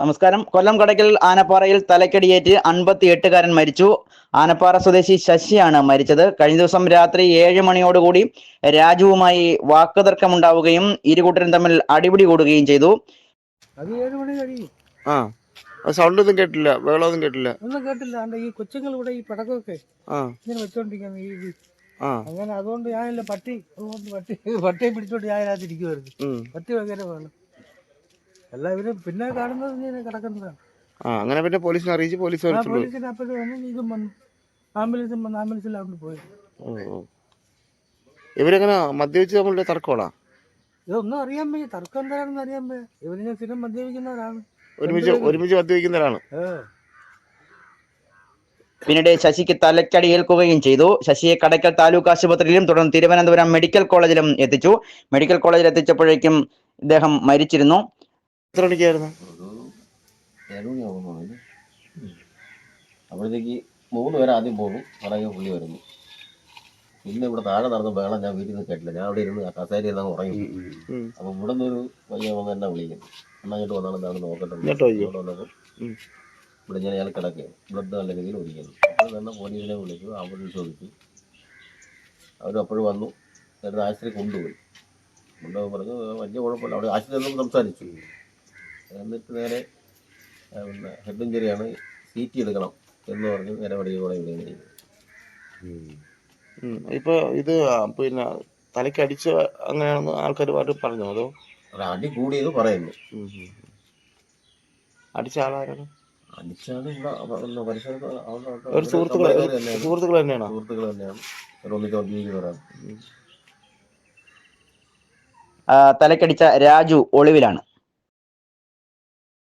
നമസ്കാരം. കൊല്ലം കടയ്ക്കൽ ആനപ്പാറയിൽ തലക്കടിയേറ്റ് അൻപത്തി എട്ടുകാരൻ മരിച്ചു. ആനപ്പാറ സ്വദേശി ശശിയാണ് മരിച്ചത്. കഴിഞ്ഞ ദിവസം രാത്രി ഏഴ് മണിയോടുകൂടി രാജുവുമായി വാക്കുതർക്കമുണ്ടാവുകയും ഇരുകൂട്ടരും തമ്മിൽ അടിപിടി കൂടുകയും ചെയ്തു. ആ സൗണ്ട് ഒന്നും കേട്ടില്ല. ബഹളമൊന്നും കേട്ടില്ല. ഒന്നും കേട്ടില്ല. ഈ കൊച്ചുങ്ങൾ ഇവിടെ ഈ പടക്കമൊക്കെ ആ. ഇങ്ങനെ വെച്ചോണ്ടിരിക്കുന്നു ഈ അങ്ങനെ അതുകൊണ്ട് ഞാനില്ല പട്ടി അതുകൊണ്ട് പട്ടി പട്ടിയെ പിടിച്ചോണ്ട് ഞാൻ അതിനകത്ത് ഇരിക്കുമായിരുന്നു പട്ടി ഭയങ്കര വേണം എല്ലാവരും പിന്നെ കാണുന്നത് ഇങ്ങനെ കിടക്കുന്നതാണ്. ആ അങ്ങനെ പിന്നെ പോലീസിനെ അറിയിച്ച് പോലീസ് ആ വരത്തുള്ളൂ പോലീസിന് അപ്പോഴും വന്നു ഇതും വന്നു ആംബുലൻസും വന്നു ആംബുലൻസിലാണ് പോയത് ഓ ഓ. ഇവരെങ്ങനെ മദ്യപിച്ച് തമ്മിലുള്ള തർക്കമാണോ? ഇതൊന്നും അറിയാൻ വയ്യ. തർക്കം എന്താണെന്ന് അറിയാൻ വയ്യ. ഇവരിങ്ങനെ സ്ഥിരം മദ്യപിക്കുന്നവരാണ്. ഒരുമിച്ച് ഒരുമിച്ച് മദ്യപിക്കുന്നവരാണ്. ഏ. പിന്നീട് ശശിക്ക് തലക്കടിയേൽക്കുകയും ചെയ്തു. ശശിയെ കടയ്ക്കൽ താലൂക്ക് ആശുപത്രിയിലും തുടർന്ന് തിരുവനന്തപുരം മെഡിക്കൽ കോളേജിലും എത്തിച്ചു. മെഡിക്കൽ കോളേജിൽ എത്തിച്ചപ്പോഴേക്കും ഇദ്ദേഹം മരിച്ചിരുന്നു. എത്ര മണിക്കായിരുന്നു അപ്പോഴത്തേക്ക് മൂന്ന് പേരെ ആദ്യം പോകും പുറകെ പുള്ളി വരുന്നു. പിന്നെ ഇവിടെ താഴെ നടന്ന ബഹളം ഞാൻ വീട്ടിൽ നിന്ന് കേട്ടില്ല. ഞാൻ അവിടെ ഇരുന്ന് കസേരയിൽ നിന്ന് ഉറങ്ങി. അപ്പൊ ഇവിടെ നിന്നൊരു പയ്യ വന്ന് എന്നെ വിളിക്കുന്നു. എന്നാ അങ്ങോട്ട് വന്നാണ് എന്താണ് നോക്കട്ടെ ഇവിടെ? ഇങ്ങോട്ട് വന്നപ്പോൾ. ഇവിടെ ഞാൻ അയാൾ കിടക്കുകയാണ്. ബ്ലഡ് നല്ല രീതിയിൽ ഒഴിക്കുന്നു അപ്പോൾ തന്നെ പോലീസിനെ വിളിച്ചു. ആംബുലൻസ് ചോദിച്ചു. അവർ അപ്പോഴും വന്നു. എന്നിട്ട് ആശുപത്രി കൊണ്ടുപോയി. കൊണ്ടുപോയി പറഞ്ഞു വലിയ കുഴപ്പമില്ല. അവിടെ ആശുപത്രി സംസാരിച്ചു. എന്നിട്ട് നേരെ ആ, പിന്നെ ഹെഡ് ഇഞ്ചറിയാണ് സി ടി എടുക്കണം എന്ന് പറഞ്ഞ് നേരെ കോളേജ് വിടുകയും ഇപ്പൊ ഇത് പിന്നെ തലയ്ക്ക് അടിച്ച് അങ്ങനെയാണെന്ന് ആൾക്കാർ പാട്ട് പറഞ്ഞു? അതോ? അടി കൂടിയത് പറയുന്നു. അടിച്ച ആളാരാണ്? ഇവിടെ ഒരു സുഹൃത്തുക്കൾ തന്നെയാണ്. സുഹൃത്തുക്കൾ തന്നെയാണ്? ഒന്നിച്ച് തലക്കടിച്ച രാജു ഒളിവിലാണ്.